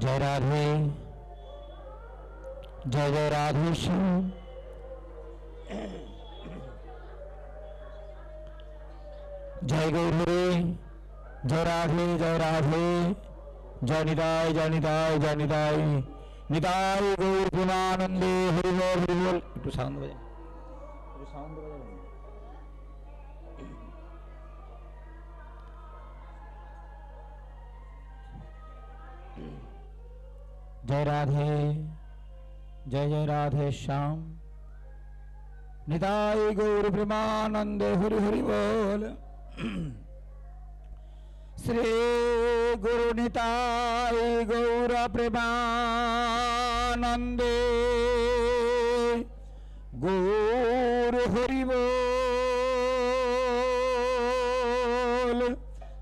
জয় রাধে, জয় জয় রাধে শ্যাম। জয় গৌরে জয় রাধে জয় রাধে। জয় নিতাই জয় নিতাই জয় নিতাই। নিতাই গৌর প্রেমানন্দে হরিবল হরিবল একটু সাউন্ড বাজে সাউন্ড বাজে জয় রাধে জয় জয় রাধে শ্যাম নিতাই গৌর প্রেমানন্দে হরি হরি বল শ্রী গুরু নিতাই গৌর প্রেমানন্দে গৌর হরি বল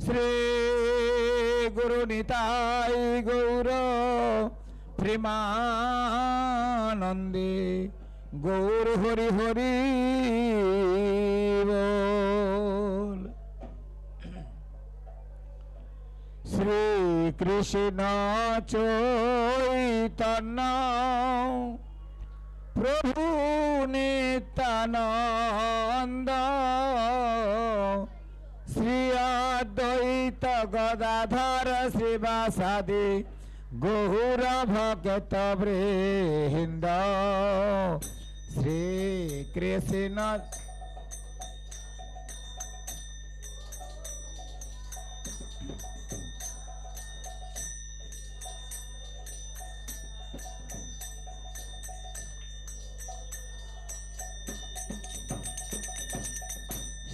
শ্রী গুরু নিতাই গৌর প্রেমানন্দে গৌর হরি হরি বল। শ্রী চৈতন্য প্রভু নিত্যানন্দ শ্রী অদ্বৈত গদাধর শ্রীবাসাদি গৌর ভক্ত বৃন্দ শ্রী কৃষ্ণ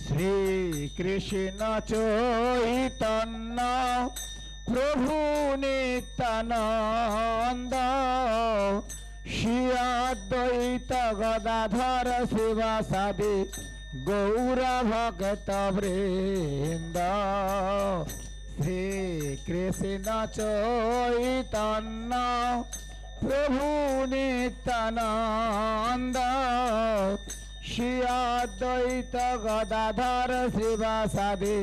শ্রী কৃষ্ণ চৈতন্য প্রভু নিত্যানন্দ শ্রীদ্বৈত গদাধর শিবাসাদি গৌর ভক্ত বৃন্দ। শ্রী কৃষ্ণ চৈতন্য, প্রভু নিত্যানন্দ শ্রী অদ্বৈত গদাধর শিবাসাদি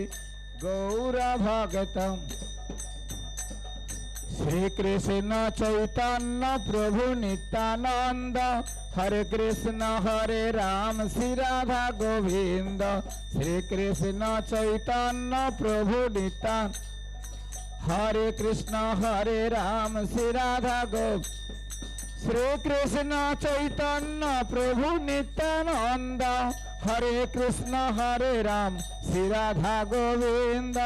গৌর ভগতম শ্রীকৃষ্ণ চৈতন্য প্রভু নিত্যানন্দ। হরে কৃষ্ণ, হরে রাম, শ্রী রাধা গোবিন্দ। শ্রীকৃষ্ণ চৈতন্য প্রভু নিত্যান হরে কৃষ্ণ, হরে রাম, শ্রী রাধা গোবিন্দ। শ্রীকৃষ্ণ চৈতন্য প্রভু নিত্যানন্দ। হরে কৃষ্ণ, হরে রাম, শ্রী রাধা গোবিন্দ।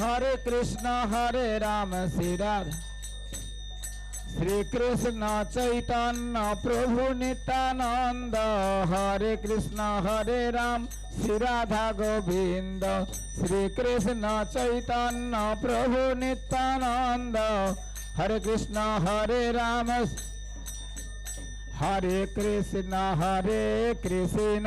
হরে কৃষ্ণ হরে রাম শ্রী রাধা শ্রীকৃষ্ণ চৈতন্য প্রভু নিত্যানন্দ হরে কৃষ্ণ হরে রাম শ্রী রাধা গোবিন্দ শ্রীকৃষ্ণ চৈতন্য প্রভু নিত্যানন্দ হরে কৃষ্ণ হরে রাম হরে কৃষ্ণ হরে কৃষ্ণ